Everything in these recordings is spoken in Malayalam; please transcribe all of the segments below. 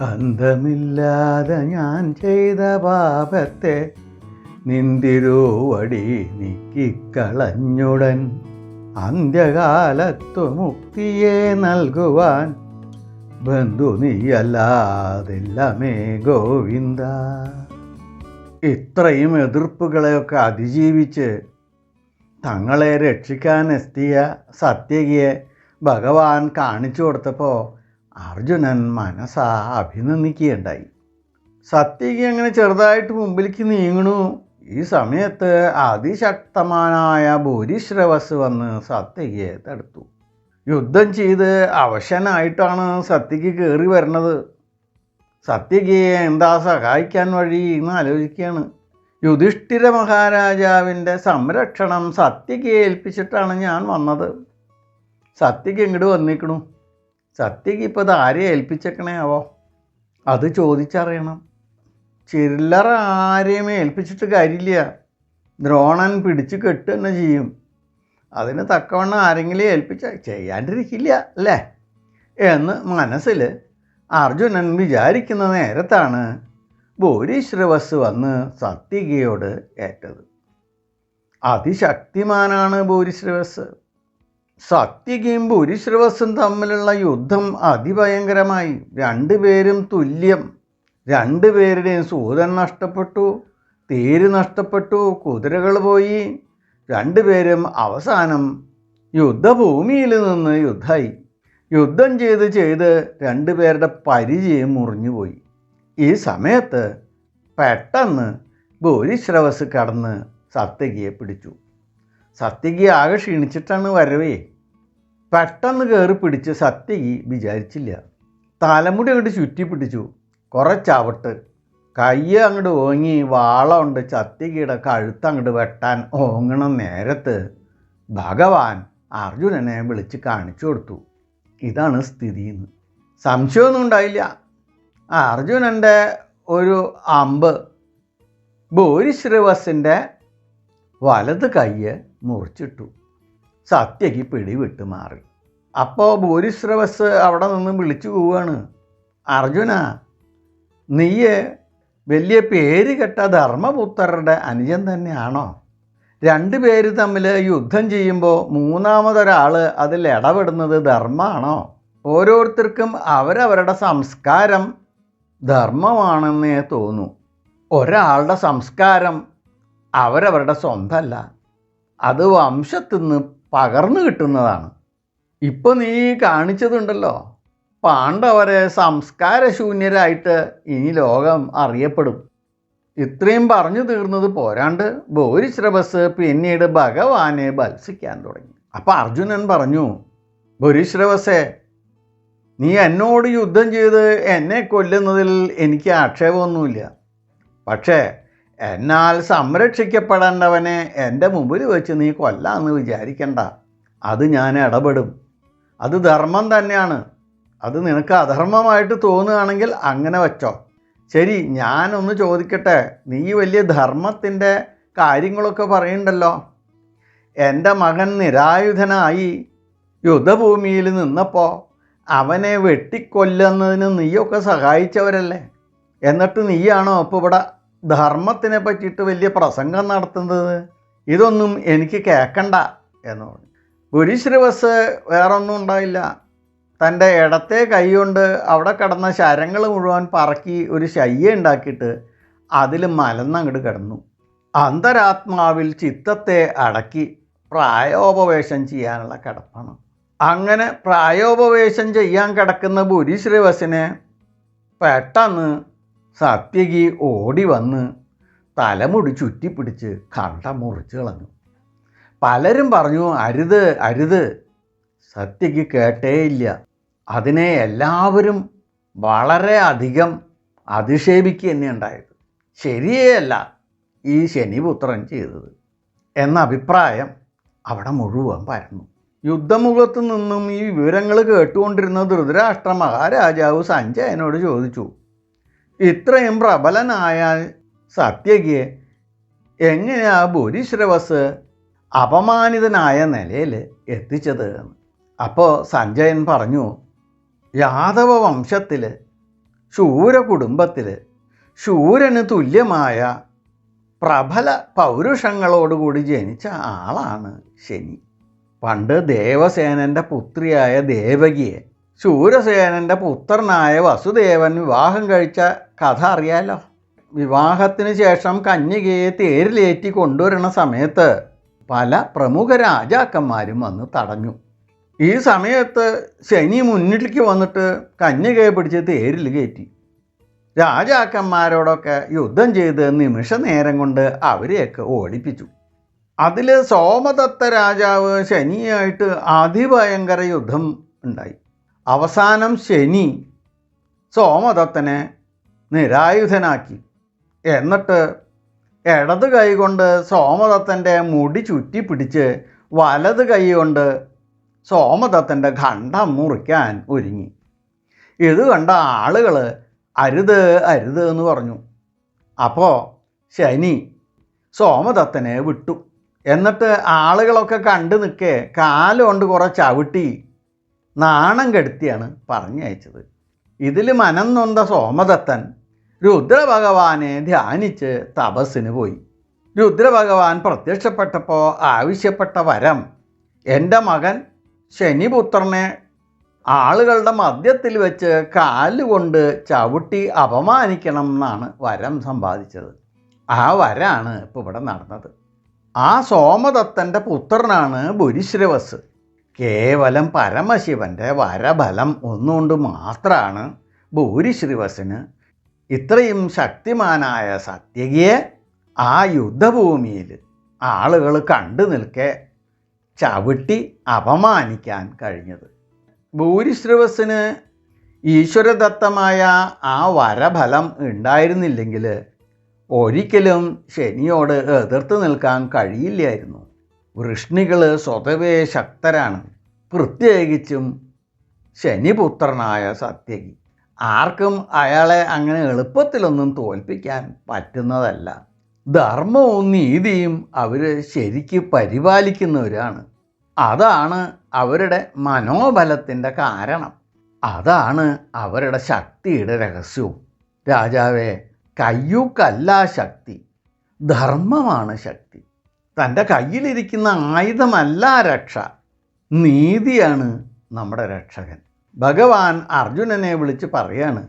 അന്തമില്ലാതെ ഞാൻ ചെയ്ത പാപത്തെ നിന്തിരുവടി നീക്കിക്കളഞ്ഞുടൻ അന്ത്യകാലത്തു മുക്തിയെ നൽകുവാൻ ബന്ധു നീയല്ലാതില്ലമേ ഗോവിന്ദ. ഇത്രയും എതിർപ്പുകളെയൊക്കെ അതിജീവിച്ച് തങ്ങളെ രക്ഷിക്കാൻ എത്തിയ സത്യകിയെ ഭഗവാൻ കാണിച്ചു കൊടുത്തപ്പോൾ അർജുനൻ മനസ്സാ അഭിനന്ദിക്കുകയുണ്ടായി. സത്യകി അങ്ങനെ ചെറുതായിട്ട് മുമ്പിലേക്ക് നീങ്ങണു? ഈ സമയത്ത് അതിശക്തമാനായ ഭൂരിശ്രവസ് വന്ന് സത്യകിയെ തടുത്തു. യുദ്ധം ചെയ്ത് അവശനായിട്ടാണ് സത്യക്ക് കയറി വരണത്. സത്യകിയെ എന്താ സഹായിക്കാൻ വഴി എന്ന് ആലോചിക്കുകയാണ്. യുധിഷ്ഠിര മഹാരാജാവിന്റെ സംരക്ഷണം സത്യകിയെ ഏൽപ്പിച്ചിട്ടാണ് ഞാൻ വന്നത്. സത്യക്ക് ഇങ്ങോട്ട് വന്നിക്കണു? സത്യക്ക് ഇപ്പോൾ ഇത് ആരെ ഏൽപ്പിച്ചേക്കണേ ആവോ അത് ചോദിച്ചറിയണം. ചില്ലറ ആരെയും ഏൽപ്പിച്ചിട്ട് കാര്യമില്ല. ദ്രോണൻ പിടിച്ച് കെട്ട് തന്നെ ചെയ്യും. അതിന് തക്കവണ്ണം ആരെങ്കിലും ഏൽപ്പിച്ച ചെയ്യാണ്ടിരിക്കില്ല അല്ലേ? എന്ന് മനസ്സിൽ അർജുനൻ വിചാരിക്കുന്ന നേരത്താണ് ഭൂരിശ്രവസ് വന്ന് സത്യകിയോട് ഏറ്റത്. അതിശക്തിമാനാണ് ഭൂരിശ്രവസ് സത്യകയും ഭൂരിശ്രവസും തമ്മിലുള്ള യുദ്ധം അതിഭയങ്കരമായി. രണ്ടുപേരും തുല്യം. രണ്ടുപേരുടെയും സൂതൻ നഷ്ടപ്പെട്ടു തേര് നഷ്ടപ്പെട്ടു കുതിരകൾ പോയി. രണ്ടുപേരും അവസാനം യുദ്ധഭൂമിയിൽ നിന്ന് യുദ്ധമായി. യുദ്ധം ചെയ്ത് ചെയ്ത് രണ്ടുപേരുടെ പരിചയം മുറിഞ്ഞുപോയി. ഈ സമയത്ത് പെട്ടെന്ന് ഭൂരിശ്രവസ് കടന്ന് സത്യകിയെ പിടിച്ചു. സത്യകി ആകെ ക്ഷീണിച്ചിട്ടാണ് വരവേ. പെട്ടെന്ന് കയറി പിടിച്ച് സത്യകി വിചാരിച്ചില്ല. തലമുടി അങ്ങോട്ട് ചുറ്റി പിടിച്ചു. കുറേ ചവിട്ട്. കൈ അങ്ങോട്ട് ഓങ്ങി വാള കൊണ്ട് സത്യകിയുടെ കഴുത്ത് അങ്ങോട്ട് വെട്ടാൻ ഓങ്ങണ നേരത്ത്. ഭഗവാൻ അർജുനനെ വിളിച്ച് കാണിച്ചു കൊടുത്തു. ഇതാണ് സ്ഥിതി എന്ന് സംശയമൊന്നും ഉണ്ടായില്ല. അർജുനന്റെ ഒരു അമ്പ്. ഭൂരിശ്രവസിന്റെ വലത് കയ്യ് മുറിച്ചിട്ടു. സത്യക്ക് പിടിവിട്ട് മാറി. അപ്പോൾ ഭൂരിശ്രവസ് അവിടെ നിന്ന് വിളിച്ചു പോവാണ്. അർജുന നീയ് വലിയ പേര് കെട്ട ധർമ്മപുത്രരുടെ അനുജൻ തന്നെയാണോ? രണ്ട് പേര് തമ്മിൽ യുദ്ധം ചെയ്യുമ്പോൾ മൂന്നാമതൊരാൾ അതിൽ ഇടപെടുന്നത് ധർമ്മമാണോ ഓരോരുത്തർക്കും അവരവരുടെ സംസ്കാരം ധർമ്മമാണെന്നേ തോന്നൂ. ഒരാളുടെ സംസ്കാരം അവരവരുടെ സ്വന്തമല്ല. അത് വംശത്തിൽ നിന്ന് പകർന്നു കിട്ടുന്നതാണ്. ഇപ്പോൾ നീ കാണിച്ചതുണ്ടല്ലോ. പാണ്ഡവരെ സംസ്കാരശൂന്യരായിട്ട് ഇനി ലോകം അറിയപ്പെടും. ഇത്രയും പറഞ്ഞു തീർന്നത് പോരാണ്ട് ഭൂരിശ്രവസ് പിന്നീട് ഭഗവാനെ ഭത്സിക്കാൻ തുടങ്ങി. അപ്പം അർജുനൻ പറഞ്ഞു ഭൂരിശ്രവസേ നീ എന്നോട് യുദ്ധം ചെയ്ത് എന്നെ കൊല്ലുന്നതിൽ എനിക്ക് ആക്ഷേപമൊന്നുമില്ല. പക്ഷേ എന്നാൽ സംരക്ഷിക്കപ്പെടേണ്ടവനെ എന്റെ മുമ്പിൽ വെച്ച് നീ കൊല്ലാമെന്ന് വിചാരിക്കണ്ട. അത് ഞാൻ ഇടപെടും. അത് ധർമ്മം തന്നെയാണ്. അത് നിനക്ക് അധർമ്മമായിട്ട് തോന്നുകയാണെങ്കിൽ അങ്ങനെ വെച്ചോ. ശരി ഞാനൊന്ന് ചോദിക്കട്ടെ. നീ വലിയ ധർമ്മത്തിന്റെ കാര്യങ്ങളൊക്കെ പറയുന്നുണ്ടല്ലോ എന്റെ മകൻ നിരായുധനായി യുദ്ധഭൂമിയിൽ നിന്നപ്പോൾ അവനെ വെട്ടിക്കൊല്ലുന്നതിന് നീയൊക്കെ സഹായിച്ചവരല്ലേ? എന്നിട്ട് നീയാണോ ഇപ്പോൾ ഇവിടെ ധർമ്മത്തിനെ പറ്റിയിട്ട് വലിയ പ്രസംഗം നടത്തുന്നത് ഇതൊന്നും എനിക്ക് കേൾക്കണ്ട എന്ന് പറഞ്ഞു. ഗുരുശ്രീവസ് വേറൊന്നും ഉണ്ടായില്ല. തന്റെ ഇടത്തെ കൈകൊണ്ട് അവിടെ കിടന്ന ശരങ്ങൾ മുഴുവൻ പറക്കി ഒരു ശയ്യ ഉണ്ടാക്കിയിട്ട് അതിൽ മലന്നങ്ങോട്ട് കിടന്നു. അന്തരാത്മാവിൽ ചിത്തത്തെ അടക്കി പ്രായോപവേശം ചെയ്യാനുള്ള കിടപ്പാണ്. അങ്ങനെ പ്രായോപവേശം ചെയ്യാൻ കിടക്കുന്ന ഭുരിശ്രീവസിനെ പെട്ടെന്ന് സത്യകി ഓടി വന്ന് തലമുടി ചുറ്റിപ്പിടിച്ച് കണ്ട മുറിച്ച് കളഞ്ഞു. പലരും പറഞ്ഞു അരുത് അരുത്. സത്യക്ക് കേട്ടേയില്ല. അതിനെ എല്ലാവരും വളരെ അധികം അധിക്ഷേപിക്കുക തന്നെ ഉണ്ടായത്. ശരിയല്ല ഈ ശനിപുത്രൻ ചെയ്തത്. എന്ന അഭിപ്രായം അവിടെ മുഴുവൻ പരന്നു. യുദ്ധമുഖത്ത് നിന്നും ഈ വിവരങ്ങൾ കേട്ടുകൊണ്ടിരുന്ന ധൃതരാഷ്ട്ര മഹാരാജാവ് സഞ്ജയനോട് ചോദിച്ചു ഇത്രയും പ്രബലനായ സത്യകിയെ എങ്ങനെയാ ഭൂരിശ്രവസ് അപമാനിതനായ നിലയിൽ എത്തിച്ചത്? അപ്പോൾ സഞ്ജയൻ പറഞ്ഞു യാദവ വംശത്തിൽ ശൂര കുടുംബത്തിൽ ശൂരന് തുല്യമായ പ്രബല പൗരുഷങ്ങളോടുകൂടി ജനിച്ച ആളാണ് ശനി. പണ്ട് ദേവസേനന്റെ പുത്രിയായ ദേവകിയെ ശൂരസേനന്റെ പുത്രനായ വസുദേവൻ വിവാഹം കഴിച്ച കഥ അറിയാലോ. വിവാഹത്തിന് ശേഷം കന്യകയെ തേരിലേറ്റി കൊണ്ടുവരുന്ന സമയത്ത് പല പ്രമുഖ രാജാക്കന്മാരും വന്ന് തടഞ്ഞു. ഈ സമയത്ത് ശനി മുന്നിലേക്ക് വന്നിട്ട് കന്യകയെ പിടിച്ച് തേരിൽ കയറ്റി. രാജാക്കന്മാരോടൊക്കെ യുദ്ധം ചെയ്ത് നിമിഷ നേരം കൊണ്ട് അവരെയൊക്കെ ഓടിപ്പിച്ചു. അതിൽ സോമദത്ത രാജാവ് ശനിയായിട്ട് അതിഭയങ്കര യുദ്ധം ഉണ്ടായി. അവസാനം ശനി സോമദത്തനെ നിരായുധനാക്കി. എന്നിട്ട് ഇടത് കൈ കൊണ്ട് സോമദത്തന്റെ മുടി ചുറ്റി പിടിച്ച് വലത് കൈ കൊണ്ട് സോമദത്തന്റെ ഖണ്ഡം മുറിക്കാൻ ഒരുങ്ങി. ഇത് കണ്ട ആളുകൾ അരുത് അരുത് എന്ന് പറഞ്ഞു. അപ്പോൾ ശനി സോമദത്തനെ വിട്ടു. എന്നിട്ട് ആളുകളൊക്കെ കണ്ടു നിൽക്കെ കാലുകൊണ്ട് കുറേ ചവിട്ടി നാണം കെടുത്തിയാണ് പറഞ്ഞയച്ചത്. ഇതിൽ മനം നൊന്ത സോമദത്തൻ രുദ്രഭഗവാനെ ധ്യാനിച്ച് തപസ്സിന് പോയി. രുദ്രഭഗവാൻ പ്രത്യക്ഷപ്പെട്ടപ്പോൾ ആവശ്യപ്പെട്ട വരം എന്റെ മകൻ ശനിപുത്രനെ ആളുകളുടെ മധ്യത്തിൽ വെച്ച് കാലുകൊണ്ട് ചവിട്ടി അപമാനിക്കണം എന്നാണ് വരം സമ്പാദിച്ചത്. ആ വരാണ് ഇപ്പോൾ ഇവിടെ നടന്നത്. ആ സോമദത്തന്റെ പുത്രനാണ് ബുരിശ്രവസ്. കേവലം പരമശിവന്റെ വരബലം ഒന്നുകൊണ്ട് മാത്രമാണ് ഭൂരിശ്രീവസിന് ഇത്രയും ശക്തിമാനായ സത്യകിയെ ആ യുദ്ധഭൂമിയിൽ ആളുകൾ കണ്ടു നിൽക്കെ ചവിട്ടി അപമാനിക്കാൻ കഴിഞ്ഞത്. ഭൂരിശ്രവസിന് ഈശ്വരദത്തമായ ആ വരഫലം ഉണ്ടായിരുന്നില്ലെങ്കിൽ ഒരിക്കലും ശനിയോട് എതിർത്ത് നിൽക്കാൻ കഴിയില്ലായിരുന്നു. വൃഷ്ണികൾ സ്വതവേ ശക്തരാണ്. പ്രത്യേകിച്ചും ശനിപുത്രനായ സത്യകി. ആർക്കും അയാളെ അങ്ങനെ എളുപ്പത്തിലൊന്നും തോൽപ്പിക്കാൻ പറ്റുന്നതല്ല. ധർമ്മവും നീതിയും അവർ ശരിക്ക് പരിപാലിക്കുന്നവരാണ്. അതാണ് അവരുടെ മനോബലത്തിന്റെ കാരണം. അതാണ് അവരുടെ ശക്തിയുടെ രഹസ്യവും. രാജാവേ കയ്യൂക്കല്ല ശക്തി. ധർമ്മമാണ് ശക്തി. തന്റെ കയ്യിലിരിക്കുന്ന ആയുധമല്ല രക്ഷ. നീതിയാണ് നമ്മുടെ രക്ഷകൻ. ഭഗവാൻ അർജുനനെ വിളിച്ച് പറയാണ്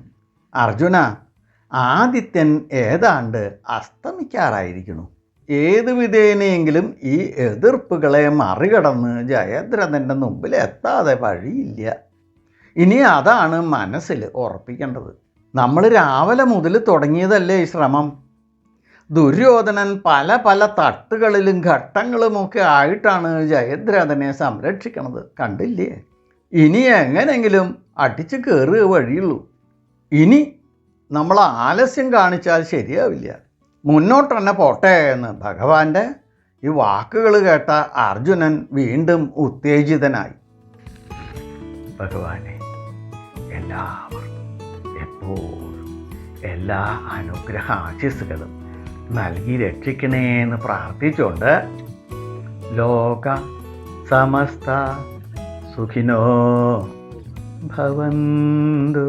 അർജുന ആദിത്യൻ ഏതാണ്ട് അസ്തമിക്കാറായിരിക്കുന്നു. ഏത് വിധേനയെങ്കിലും ഈ എതിർപ്പുകളെ മറികടന്ന് ജയദ്രഥന്റെ മുമ്പിൽ എത്താതെ വഴിയില്ല. ഇനി അതാണ് മനസ്സിൽ ഉറപ്പിക്കേണ്ടത്. നമ്മൾ രാവിലെ മുതൽ തുടങ്ങിയതല്ലേ ഈ ശ്രമം? ദുര്യോധനൻ പല പല തട്ടുകളിലും ഘട്ടങ്ങളുമൊക്കെ ആയിട്ടാണ് ജയദ്രഥനെ സംരക്ഷിക്കണത്. കണ്ടില്ലേ? ഇനി എങ്ങനെങ്കിലും അടിച്ചു കയറുക വഴിയുള്ളൂ. ഇനി നമ്മൾ ആലസ്യം കാണിച്ചാൽ ശരിയാവില്ല. മുന്നോട്ട് തന്നെ പോട്ടെ എന്ന് ഭഗവാന്റെ ഈ വാക്കുകൾ കേട്ട അർജുനൻ വീണ്ടും ഉത്തേജിതനായി. ഭഗവാനെ എല്ലാവർക്കും എപ്പോഴും എല്ലാ അനുഗ്രഹ ആശിസുകളും നൽകി രക്ഷിക്കണേ എന്ന് പ്രാർത്ഥിച്ചുകൊണ്ട് ലോക സമസ്ത സുഖിനോ ഭവന്തു.